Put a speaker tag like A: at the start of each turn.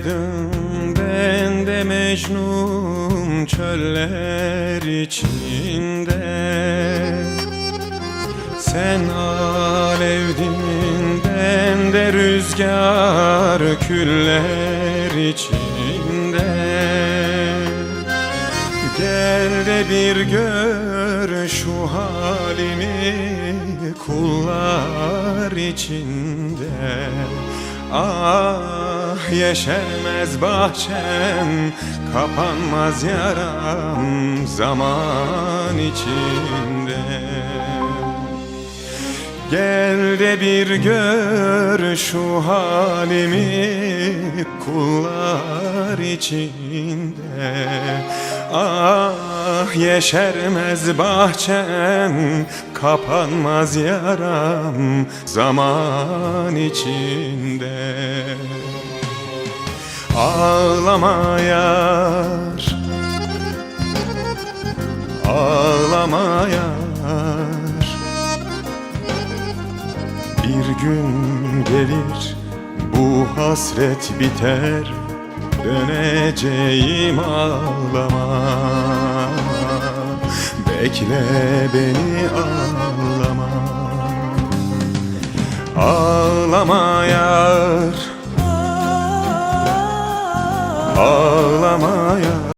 A: olsaydım ben de Mecnun çöller içinde. Sen alevdin ben de rüzgar küller içinde. Gel de bir gör şu halimi kullar içinde. Ah yeşermez bahçem kapanmaz yaram zaman içinde. Gel de bir gör şu halimi kullar içinde. Ah yeşermez bahçem kapanmaz yaram zaman içinde Ağlama yar Ağlama yar bir gün gelir bu hasret biter. Döneceğim ağlama. Bekle beni ağlama. Ağlama yar Ağlama yar